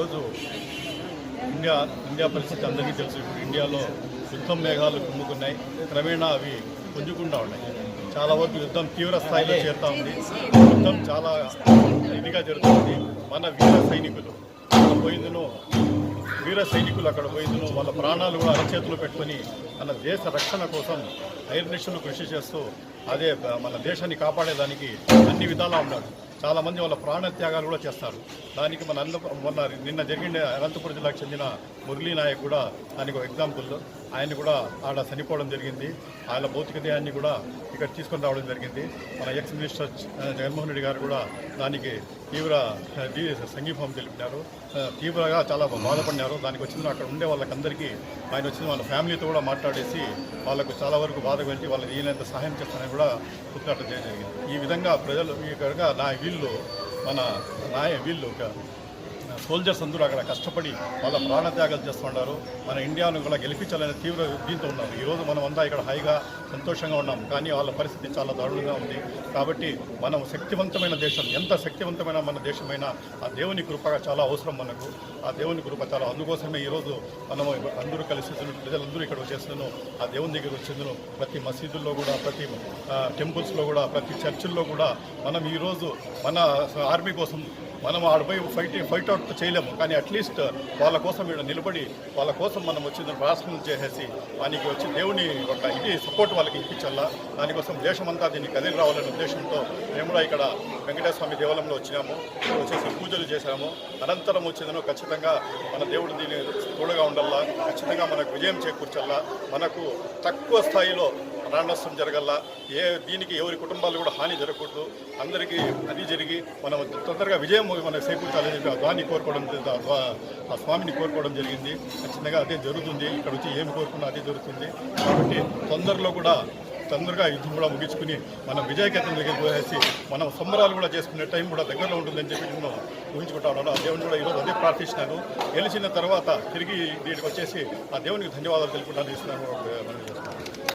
ఈరోజు India India పరిస్థితి అందరికీ తెలుసు. ఇప్పుడు ఇండియాలో యుద్ధం మేఘాలు కుమ్ముకున్నాయి. క్రమేణా అవి పుంజుకుండా ఉన్నాయి. చాలా వరకు యుద్ధం తీవ్ర స్థాయిలో చేరుతూ ఉంది. యుద్ధం చాలా ఇదిగా జరుగుతుంది మన వీర సైనికులు అక్కడ పోయిందును వీర సైనికులు అక్కడ పోయిందును వాళ్ళ ప్రాణాలు కూడా అరచేతులు పెట్టుకొని మన దేశ రక్షణ కోసం నైర్నిషులు కృషి చేస్తూ అదే మన దేశాన్ని కాపాడేదానికి అన్ని విధాలా ఉన్నాడు చాలా మంది వాళ్ళ ప్రాణత్యాగాలు కూడా చేస్తారు. దానికి మన అన్న మొన్న నిన్న జరిగిన అనంతపురం జిల్లాకు చెందిన మురళీ నాయక్ కూడా దానికి ఒక ఎగ్జాంపుల్ ఆయన కూడా ఆడ చనిపోవడం జరిగింది. ఆయన భౌతిక దేహాన్ని కూడా ఇక్కడ తీసుకొని రావడం జరిగింది. మన ఎక్స్ మినిస్టర్ జగన్మోహన్ రెడ్డి గారు కూడా దానికి తీవ్ర ఆ, సంఘీభావం తెలిపినారు. తీవ్రగా చాలా బాధపడినారు. దానికి వచ్చిన అక్కడ ఉండే వాళ్ళకందరికీ ఆయన వచ్చిన వాళ్ళ ఫ్యామిలీతో కూడా మాట్లాడేసి వాళ్ళకు చాలా వరకు బాధ పెంచి వాళ్ళకి ఈయనంత సహాయం చేస్తానని కూడా పుట్టినట్టు జరిగింది. ఈ విధంగా ప్రజలు ఈ విధంగా నా వీళ్ళు మన నాయ వీళ్ళు ఒక సోల్జర్స్ అందరూ అక్కడ కష్టపడి వాళ్ళ ప్రాణత్యాగాలు చేస్తున్నారు మన ఇండియాను కూడా గెలిపించాలనే తీవ్ర దీంతో ఉన్నారు. ఈరోజు మనం అంతా ఇక్కడ హాయిగా సంతోషంగా ఉన్నాం. కానీ వాళ్ళ పరిస్థితి చాలా దారుణంగా ఉంది. కాబట్టి మనం శక్తివంతమైన దేశం ఎంత శక్తివంతమైన మన దేశమైనా ఆ దేవుని కృపగా చాలా అవసరం మనకు. ఆ దేవుని కృప చాలా అందుకోసమే ఈరోజు మనం అందరూ కలిసి ప్రజలందరూ ఇక్కడ వచ్చేస్తున్నాను. ఆ దేవుని దగ్గర వచ్చేందును ప్రతి మసీదుల్లో కూడా ప్రతి టెంపుల్స్లో కూడా ప్రతి చర్చిల్లో కూడా మనం ఈరోజు మన ఆర్మీ కోసం మనం ఆడిపోయి ఫైట్ ఫైట్ అవుట్ చేయలేము. కానీ అట్లీస్ట్ వాళ్ళ కోసం ఇక్కడ నిలబడి వాళ్ళ కోసం మనం వచ్చిన ప్రార్థన చేసేసి వానికి వచ్చి దేవుని ఒక ఇది సపోర్ట్ వాళ్ళకి ఇప్పించాలా? దానికోసం దేశమంతా దీన్ని కదిలి రావాలనే ఉద్దేశంతో మేము కూడా ఇక్కడ వెంకటేశ్వర స్వామి దేవాలయంలో వచ్చినాము. వచ్చేసి పూజలు చేశాము. అనంతరం వచ్చిందనో ఖచ్చితంగా మన దేవుడు దీన్ని తోడుగా ఉండాలా? ఖచ్చితంగా మనకు విజయం చేకూర్చాలా? మనకు తక్కువ స్థాయిలో ప్రాణనష్టం జరగల్లా ఏ దీనికి ఎవరి కుటుంబాలు కూడా హాని జరగకూడదు. అందరికీ అది జరిగి మనం తొందరగా విజయం మనకు చేకూర్చాలని చెప్పి ఆ దాన్ని కోరుకోవడం ఆ స్వామిని కోరుకోవడం జరిగింది. ఖచ్చితంగా అదే జరుగుతుంది. ఇక్కడ వచ్చి ఏమి కోరుకున్నా అదే జరుగుతుంది. కాబట్టి తొందరలో కూడా తొందరగా యుద్ధం కూడా ముగించుకుని మనం విజయకేతం దగ్గరికి పోయేసి మనం సంబరాలు కూడా చేసుకునే టైం కూడా దగ్గరలో ఉంటుందని చెప్పి నేను ఊహించుకుంటాను ఆ దేవుని కూడా ఈరోజు అదే ప్రార్థించినాను గెలిచిన తర్వాత తిరిగి దీనికి వచ్చేసి ఆ దేవునికి ధన్యవాదాలు తెలుపుకుంటాను. ఇస్తున్నాను